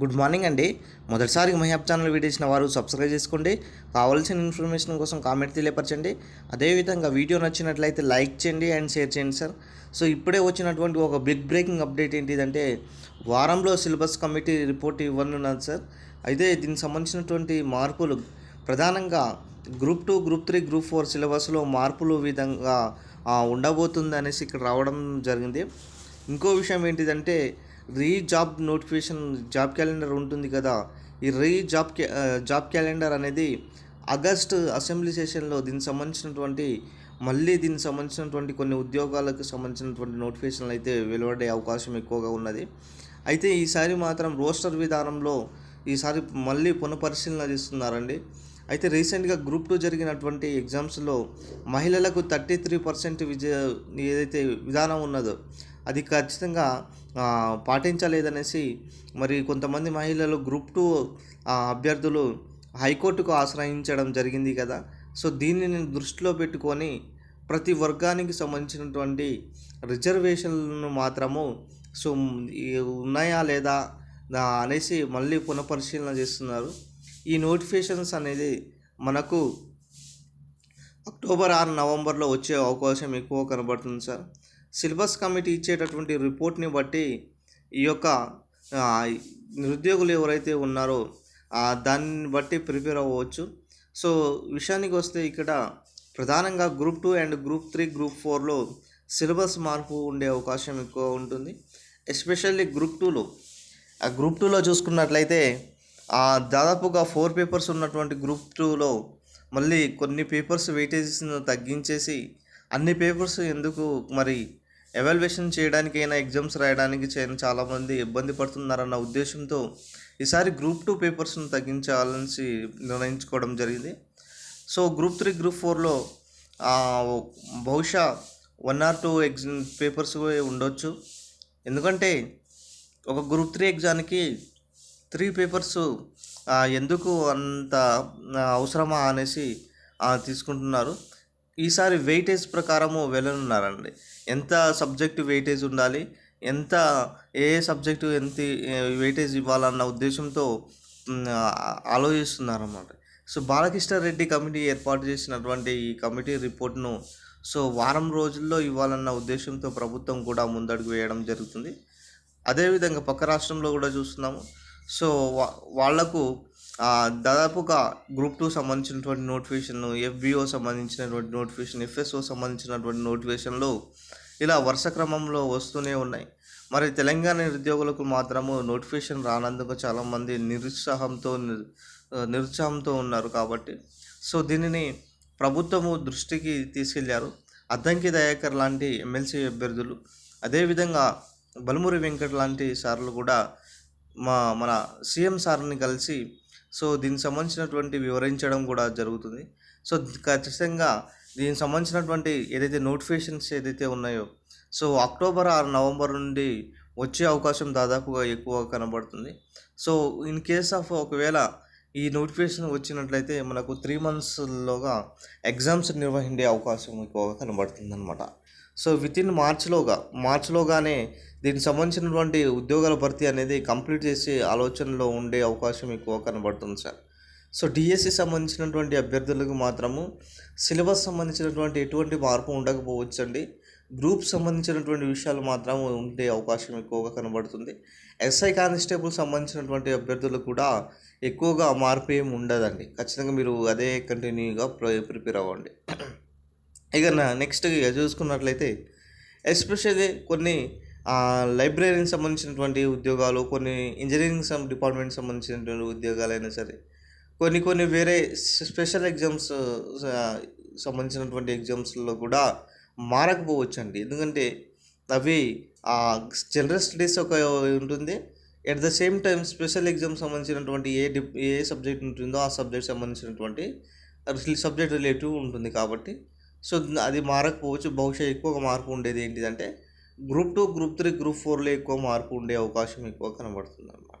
Good morning అండి. మొదటిసారి మహియాబ్ channel వీడియోసిన వారు సబ్స్క్రైబ్ చేసుకోండి. కావాల్సిన ఇన్ఫర్మేషన్ కోసం కామెంట్ తెలియపరచండి. అదేవిధంగా వీడియో నచ్చినట్లయితే లైక్ చేయండి అండ్ షేర్ చేయండి సార్ సో ఇప్పుడే వచ్చినటువంటి ఒక బిగ్ బ్రేకింగ్ అప్డేట్ ఏంటిదంటే వారంలో సిలబస్ కమిటీ రిపోర్ట్ ఇవ్వనున్నది సార్ అయితే దీనికి సంబంధించినటువంటి మార్పులు ప్రధానంగా group two group three group four సిలబస్లో మార్పులు విధంగా ఉండబోతుంది అనేసి ఇక్కడ రావడం జరిగింది. ఇంకో విషయం ఏంటిదంటే re job notification job calendar ఉంటుంది కదా. ఈ రీ జాబ్ క్యా జాబ్ క్యాలెండర్ అనేది ఆగస్ట్ అసెంబ్లీ సెషన్లో దీనికి సంబంధించినటువంటి మళ్ళీ దీనికి సంబంధించినటువంటి కొన్ని ఉద్యోగాలకు సంబంధించినటువంటి నోటిఫికేషన్లు అయితే వెలువడే అవకాశం ఎక్కువగా ఉన్నది. అయితే ఈసారి మాత్రం రోస్టర్ విధానంలో ఈసారి మళ్ళీ పునఃపరిశీలన చేస్తున్నారండి. అయితే రీసెంట్గా గ్రూప్ టూ జరిగినటువంటి ఎగ్జామ్స్లో మహిళలకు థర్టీ త్రీ పర్సెంట్ విజయ ఏదైతే విధానం ఉన్నదో అది ఖచ్చితంగా పాటించలేదనేసి మరి కొంతమంది మహిళలు గ్రూప్ టూ అభ్యర్థులు హైకోర్టుకు ఆశ్రయించడం జరిగింది కదా. సో దీనిని దృష్టిలో పెట్టుకొని ప్రతి వర్గానికి సంబంధించినటువంటి రిజర్వేషన్లను మాత్రము సో ఉన్నాయా లేదా అనేసి మళ్ళీ పునఃపరిశీలన చేస్తున్నారు. ఈ నోటిఫికేషన్స్ అనేది మనకు అక్టోబర్ ఆరు నవంబర్లో వచ్చే అవకాశం ఎక్కువ కనబడుతుంది సార్. సిలబస్ కమిటీ ఇచ్చేటటువంటి రిపోర్ట్ని బట్టి ఈ యొక్క నిరుద్యోగులు ఎవరైతే ఉన్నారో దాన్ని బట్టి ప్రిపేర్ అవ్వచ్చు. సో విషయానికి వస్తే ఇక్కడ ప్రధానంగా group two and group three group ఫోర్లో సిలబస్ మార్పు ఉండే అవకాశం ఎక్కువ ఉంటుంది. ఎస్పెషల్లీ గ్రూప్ టూలో. ఆ గ్రూప్ టూలో చూసుకున్నట్లయితే దాదాపుగా ఫోర్ పేపర్స్ ఉన్నటువంటి గ్రూప్ టూలో మళ్ళీ కొన్ని పేపర్స్ వెయిటేజెస్ను తగ్గించేసి అన్ని పేపర్స్ ఎందుకు మరి ఎవాల్యుయేషన్ చేయడానికైనా ఎగ్జామ్స్ రాయడానికి చాలామంది ఇబ్బంది పడుతున్నారన్న ఉద్దేశంతో ఈసారి గ్రూప్ టూ పేపర్స్ను తగ్గించాలని నిర్ణయించుకోవడం జరిగింది. సో గ్రూప్ త్రీ గ్రూప్ ఫోర్లో బహుశా one or two exam papers ఉండొచ్చు. ఎందుకంటే ఒక గ్రూప్ త్రీ ఎగ్జామ్కి త్రీ పేపర్స్ ఎందుకు అంత అవసరమా అనేసి తీసుకుంటున్నారు. ఈసారి వెయిటేజ్ ప్రకారము వెళ్ళనున్నారండి. ఎంత సబ్జెక్ట్ వెయిటేజ్ ఉండాలి? ఎంత ఏ సబ్జెక్టు ఎంత వెయిటేజ్ ఇవ్వాలన్న ఉద్దేశంతో ఆలోచిస్తున్నారన్నమాట. సో బాలకృష్ణ రెడ్డి కమిటీ ఏర్పాటు చేసినటువంటి ఈ కమిటీ రిపోర్ట్ను సో వారం రోజుల్లో ఇవ్వాలన్న ఉద్దేశంతో ప్రభుత్వం కూడా ముందడుగు వేయడం జరుగుతుంది. అదేవిధంగా పక్క రాష్ట్రంలో కూడా చూస్తున్నాము. సో వా వాళ్ళకు దాదాపుగా గ్రూప్ టూ సంబంధించినటువంటి నోటిఫికేషన్ ఎఫ్బిఓ సంబంధించినటువంటి నోటిఫికేషన్ ఎఫ్ఎస్ఓ సంబంధించినటువంటి నోటిఫికేషన్లు ఇలా వరుస క్రమంలో వస్తూనే ఉన్నాయి. మరి తెలంగాణ నిరుద్యోగులకు మాత్రము నోటిఫికేషన్ రానందుకు చాలామంది నిరుత్సాహంతో నిరుత్సాహంతో ఉన్నారు కాబట్టి. సో దీనిని ప్రభుత్వము దృష్టికి తీసుకెళ్ళారు. అద్దంకి దయాకర్ లాంటి ఎమ్మెల్సీ అభ్యర్థులు అదేవిధంగా బలమురి వెంకట్ లాంటి సార్లు కూడా మా మన సీఎం సార్ని కలిసి సో దీనికి సంబంధించినటువంటి వివరించడం కూడా జరుగుతుంది. సో ఖచ్చితంగా దీనికి సంబంధించినటువంటి ఏదైతే నోటిఫికేషన్స్ ఏదైతే ఉన్నాయో సో అక్టోబర్ ఆరు నవంబర్ నుండి వచ్చే అవకాశం దాదాపుగా ఎక్కువ కనబడుతుంది. సో ఇన్ కేస్ ఆఫ్ ఒకవేళ ఈ నోటిఫికేషన్ వచ్చినట్లయితే మనకు త్రీ మంత్స్లోగా ఎగ్జామ్స్ నిర్వహించే అవకాశం ఎక్కువగా కనబడుతుంది అనమాట సో విత్ ఇన్ మార్చ్లోగా మార్చ్లోగానే దీనికి సంబంధించినటువంటి ఉద్యోగాల భర్తీ అనేది కంప్లీట్ చేసే ఆలోచనలో ఉండే అవకాశం ఎక్కువ కనబడుతుంది సార్. సో డిఎస్సి సంబంధించినటువంటి అభ్యర్థులకు మాత్రము సిలబస్ సంబంధించినటువంటి ఎటువంటి మార్పు ఉండకపోవచ్చండి. గ్రూప్ సంబంధించినటువంటి విషయాలు మాత్రం ఉండే అవకాశం ఎక్కువగా కనబడుతుంది. ఎస్ఐ కానిస్టేబుల్ సంబంధించినటువంటి అభ్యర్థులు కూడా ఎక్కువగా మార్పు ఏమి ఉండదండి. ఖచ్చితంగా మీరు అదే కంటిన్యూగా ప్రిపేర్ అవ్వండి. ఇక నా నెక్స్ట్ ఇక చూసుకున్నట్లయితే ఎస్పెషల్లీ కొన్ని లైబ్రరీకి సంబంధించినటువంటి ఉద్యోగాలు కొన్ని ఇంజనీరింగ్ సం డిపార్ట్మెంట్ సంబంధించినటువంటి ఉద్యోగాలైనా సరే కొన్ని కొన్ని వేరే స్పెషల్ ఎగ్జామ్స్ సంబంధించినటువంటి ఎగ్జామ్స్లో కూడా మారకపోవచ్చండి. ఎందుకంటే అవి జనరల్ స్టడీస్ ఒక ఉంటుంది. At the same time special exam సంబంధించినటువంటి ఏ డి ఏ సబ్జెక్ట్ ఉంటుందో ఆ సబ్జెక్ట్ సంబంధించినటువంటి సబ్జెక్ట్ రిలేటివ్ ఉంటుంది కాబట్టి సో అది మారకపోవచ్చు. బహుశా ఎక్కువగా మార్పు ఉండేది ఏంటిదంటే group two group three group ఫోర్లో ఎక్కువ మార్పు ఉండే అవకాశం ఎక్కువ కనబడుతుంది అనమాట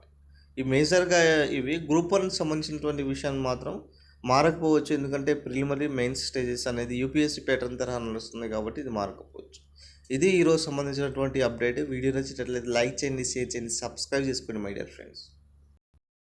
ఈ మేజర్గా ఇవి గ్రూప్ వన్కి సంబంధించినటువంటి విషయాన్ని మాత్రం మారకపోవచ్చు. ఎందుకంటే ప్రిలిమరీ మెయిన్ స్టేజెస్ అనేది యూపీఎస్సీ ప్యాటర్న్ తరహా నడుస్తుంది కాబట్టి ఇది మారకపోవచ్చు. ఇది ఈరోజు సంబంధించినటువంటి అప్డేట్ వీడియో నచ్చినట్లయితే లైక్ చేయండి షేర్ చేయండి సబ్స్క్రైబ్ చేసుకోండి మై డియర్ ఫ్రెండ్స్